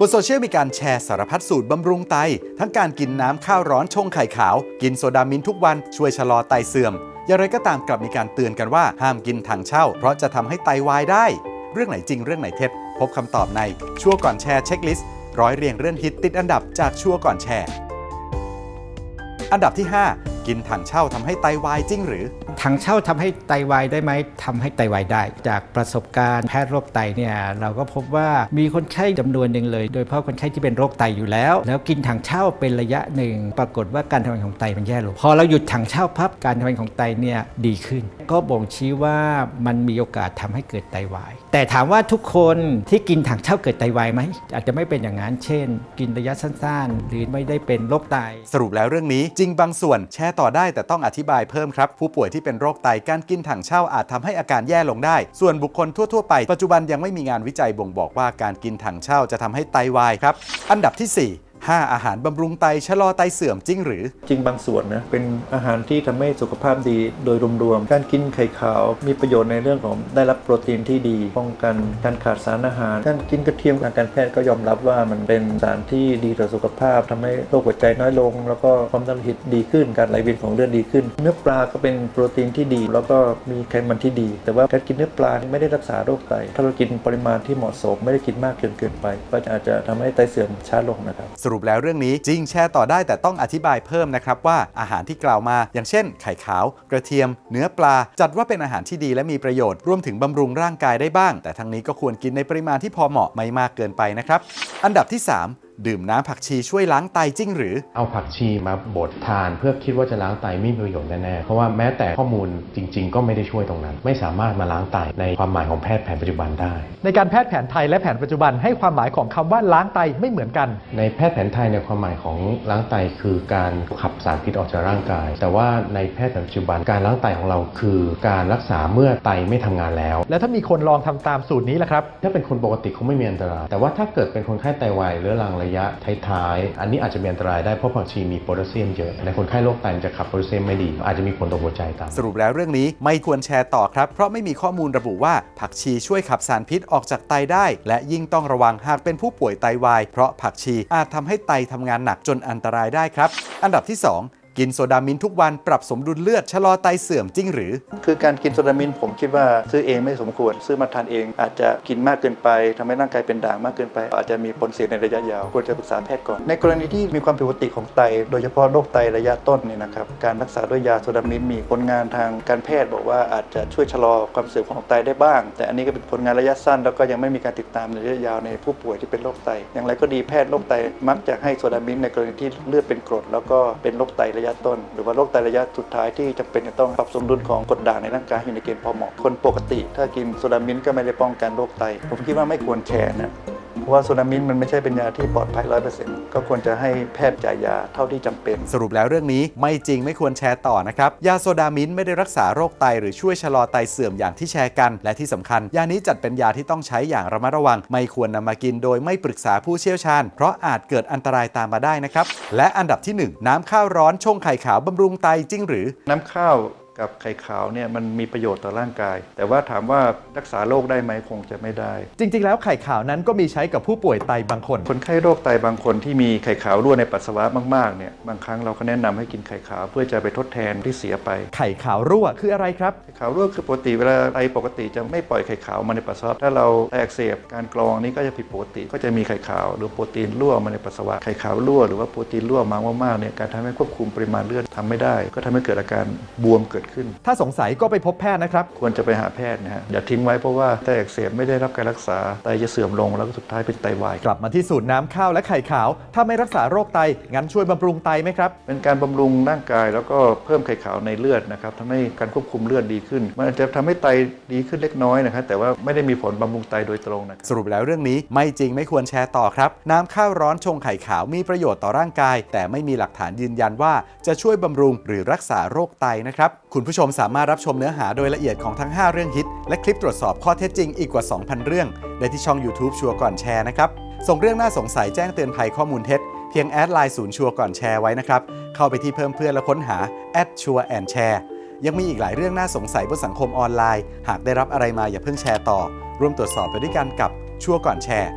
บนโซเชียลมีการแชร์สารพัดสูตรบำรุงไต ทั้งการกินน้ำข้าวร้อนชงไข่ขาว กินโซดามินทุกวันช่วยชะลอไตเสื่อม อย่างไรก็ตามกลับมีการเตือนกันว่าห้ามกินถังเช่า เพราะจะทำให้ไตวายได้ เรื่องไหนจริงเรื่องไหนเท็จ พบคำตอบในชั่วก่อนแชร์เช็คลิสต์ร้อยเรียงเรื่องฮิตติดอันดับจากชั่วก่อนแชร์ อันดับที่ 5 กินถังเช่าทำให้ไตวายจริงหรือ ถังเช่าทำให้ไตวายได้ไหมทำให้ไตวายได้ จากประสบการณ์แพทย์โรคไตเนี่ยเราก็พบว่ามีคนไข้จำนวนหนึ่งเลย โดยเฉพาะคนไข้ที่เป็นโรคไตอยู่แล้ว แล้วกินถังเช่าเป็นระยะหนึ่ง ปรากฏว่าการทำงานของไตมันแย่ลงพอเราหยุดถังเช่าพับการทำงานของไตเนี่ยดีขึ้น ก็บ่งชี้ว่ามันมีโอกาสทำให้เกิดไตวาย แต่ถามว่าทุกคนที่กินถังเช่าเกิดไตวายไหมอาจจะไม่เป็นอย่างนั้นเช่น กินระยะสั้นๆ หรือไม่ได้เป็นโรคไต สรุปแล้วเรื่องนี้จริงบางส่วนแชร์ต่อได้แต่ต้องอธิบายเพิ่มครับ ผู้ป่วยที่เป็นโรคไตการกินถังเช่าอาจทำให้อาการแย่ลงได้ ส่วนบุคคลทั่ว ๆ ไปปัจจุบันยังไม่มีงานวิจัยบ่งบอกว่าการกินถังเช่าจะทำให้ไตวายครับ อันดับที่ 4 5 อาหารบำรุงไตชะลอไตเสื่อมจริงหรือ จริงบางส่วนนะเป็นอาหารที่ทำให้สุขภาพดีโดยรวมๆการกินไข่ขาว มีประโยชน์ในเรื่องของได้รับโปรตีนที่ดี ป้องกันการขาดสารอาหาร การกินกระเทียมทางการแพทย์ก็ยอมรับว่ามันเป็นสารที่ดีต่อสุขภาพทำให้โรคหัวใจน้อยลง แล้วก็ความดันโลหิตดีขึ้น การไหลเวียนของเลือดดีขึ้น เนื้อปลาก็เป็นโปรตีนที่ดี แล้วก็มีไขมันที่ดี แต่ว่าการกินเนื้อปลาไม่ได้รักษาโรคไตถ้าเรากินปริมาณที่เหมาะสม ไม่ได้กินมากเกินเกินไป ก็อาจจะทำให้ไตเสื่อมช้าลงนะครับรุปแล้วเรื่องนี้จริงแชร์ต่อได้แต่ต้องอธิบายเพิ่มนะครับว่าอาหารที่กล่าวมา อย่างเช่น ไข่ขาว กระเทียม เนื้อปลา จัดว่าเป็นอาหารที่ดีและมีประโยชน์รวมถึงบำรุงร่างกายได้บ้าง แต่ทั้งนี้ก็ควรกินในปริมาณที่พอเหมาะไม่มากเกินไปนะครับอันดับที่ 3 ดื่มน้ำผักชีช่วยล้างไตจริงหรือ เอาผักชีมาบดทานเพื่อคิดว่าจะล้างไตไม่มีประโยชน์แน่ๆ เพราะว่าแม้แต่ข้อมูลจริง ๆ ก็ไม่ได้ช่วยตรงนั้น ไม่สามารถมาล้างไตในความหมายของแพทย์แผนปัจจุบันได้ ในการแพทย์แผนไทยและแผนปัจจุบันให้ความหมายของคำว่าล้างไตไม่เหมือนกัน ในแพทย์แผนไทยในยความหมายของล้างไตคือการขับสารพิษออกจากร่างกาย แต่ว่าในแพทย์แผนปัจจุบันการล้างไตของเราคือการรักษาเมื่อไตไม่ทำงานแล้ว แล้วถ้ามีคนลองทำตามสูตรนี้ล่ะครับ ถ้าเป็นคนปกติคงไม่มีอันตราย แต่ว่าถ้าเกิดเป็นคนไข้ไตวายเรื้อรังระยะท้ายๆ อันนี้อาจจะมีอันตรายได้เพราะผักชีมีโพแทสเซียมเยอะในคนไข้โรคไตจะขับโพแทสเซียมไม่ดี อาจจะมีผลต่อหัวใจตามสรุปแล้วเรื่องนี้ไม่ควรแชร์ต่อครับ เพราะไม่มีข้อมูลระบุว่าผักชีช่วยขับสารพิษออกจากไตได้ และยิ่งต้องระวังหากเป็นผู้ป่วยไตวาย เพราะผักชีอาจทำให้ไตทำงานหนักจนอันตรายได้ครับ อันดับที่ 2 กินโซดามินทุกวันปรับสมดุลเลือดชะลอไตเสื่อมจริงหรือ คือการกินโซดามินผมคิดว่าซื้อเองไม่สมควร ซื้อมาทานเองอาจจะกินมากเกินไปทำให้ร่างกายเป็นด่างมากเกินไป อาจจะมีผลเสียในระยะยาวควรจะปรึกษาแพทย์ก่อน ในกรณีที่มีความผิดปกติของไต โดยเฉพาะโรคไตระยะต้นเนี่ยนะครับการรักษาด้วยยาโซดามินมีผลงานทางการแพทย์บอกว่าอาจจะช่วยชะลอความเสื่อมของไตได้บ้าง แต่อันนี้ก็เป็นผลงานระยะสั้น แล้วก็ยังไม่มีการติดตามในระยะยาวในผู้ป่วยที่เป็นโรคไต อย่างไรก็ดีแพทย์โรคไตมักจะให้โซดามินในกรณีที่เลือดเป็นกรดแล้วก็เป็นโรคไตระยะต้น หรือว่าโรคไตระยะสุดท้ายที่จำเป็นจะต้องปรับสมดุลของกรดด่างในร่างกายอยู่ในเกณฑ์พอเหมาะคนปกติ ถ้ากินโซดามินก็ไม่ได้ป้องกันโรคไต ผมคิดว่าไม่ควรแชร์นะ ราะว่าโซดามินมันไม่ใช่เป็นยาที่ปลอดภัยร้อยเปอร์เซ็นต์ก็ควรจะให้แพทย์จ่ายยาเท่าที่จำเป็น สรุปแล้วเรื่องนี้ไม่จริงไม่ควรแชร์ต่อนะครับ ยาโซดามินไม่ได้รักษาโรคไตหรือช่วยชะลอไตเสื่อมอย่างที่แชร์กัน และที่สำคัญ ยานี้จัดเป็นยาที่ต้องใช้อย่างระมัดระวัง ไม่ควรนำมากินโดยไม่ปรึกษาผู้เชี่ยวชาญ เพราะอาจเกิดอันตรายตามมาได้นะครับและอันดับที่หนึ่งน้ำข้าวร้อนชงไข่ขาวบำรุงไตจริงหรือ น้ำข้าว กับไข่ขาวเนี่ยมันมีประโยชน์ต่อร่างกาย แต่ว่าถามว่ารักษาโรคได้ไหมคงจะไม่ได้ จริง ๆ แล้วไข่ขาวนั้นก็มีใช้กับผู้ป่วยไตบางคน คนไข้โรคไตบางคนที่มีไข่ขาวรั่วในปัสสาวะมากๆเนี่ยบางครั้งเราก็แนะนำให้กินไข่ขาวเพื่อจะไปทดแทนที่เสียไป ไข่ขาวรั่วคืออะไรครับ ไข่ขาวรั่วคือปกติเวลาไตปกติจะไม่ปล่อยไข่ขาวมาในปัสสาวะถ้าเราไตอักเสบการกรองนี้ก็จะผิดปกติ ก็จะมีไข่ขาว หรือโปรตีนรั่วมาในปัสสาวะไข่ขาวรั่วหรือว่าโปรตีนรั่วมามากๆเนี่ยการทำให้ควบคุมปริมาณเลือดทำไม่ได้ ก็ทำให้เกิดอาการบวมเกิดขึ้น ถ้าสงสัยก็ไปพบแพทย์นะครับ ควรจะไปหาแพทย์นะฮะอย่าทิ้งไว้เพราะว่าไตอักเสบไม่ได้รับการรักษาไตจะเสื่อมลงแล้วก็สุดท้ายเป็นไตวายกลับมาที่สูตรน้ำข้าวและไข่ขาว ถ้าไม่รักษาโรคไตงั้นช่วยบำรุงไตไหมครับเป็นการบำรุงร่างกายแล้วก็เพิ่มไข่ขาวในเลือดนะครับทำให้การควบคุมเลือดดีขึ้น มันอาจจะทำให้ไตดีขึ้นเล็กน้อยนะครับแต่ว่าไม่ได้มีผลบำรุงไตโดยตรงนะครับ สรุปแล้วเรื่องนี้ไม่จริงไม่ควรแชร์ต่อครับ น้ำข้าวร้อนชงไข่ขาวมีประโยชน์ต่อร่างกาย แต่ไม่มีหลักฐานยืนยันว่าจะช่วยบำรุงหรือรักษาโรคไตนะครับคุณผู้ชมสามารถรับชมเนื้อหาโดยละเอียดของทั้ง 5 เรื่องฮิต และคลิปตรวจสอบข้อเท็จจริงอีกกว่า 2,000 เรื่อง ได้ที่ช่อง YouTube ชัวร์ก่อนแชร์นะครับ ส่งเรื่องน่าสงสัยแจ้งเตือนภัยข้อมูลเท็จ เพียงแอดไลน์ศูนย์ชัวร์ก่อนแชร์ไว้นะครับ เข้าไปที่เพิ่มเพื่อนและค้นหาแอดชัวร์แอนแชร์ยังมีอีกหลายเรื่องน่าสงสัยบนสังคมออนไลน์ หากได้รับอะไรมาอย่าเพิ่งแชร์ต่อ ร่วมตรวจสอบไปด้วยกันกับชัวร์ก่อนแชร์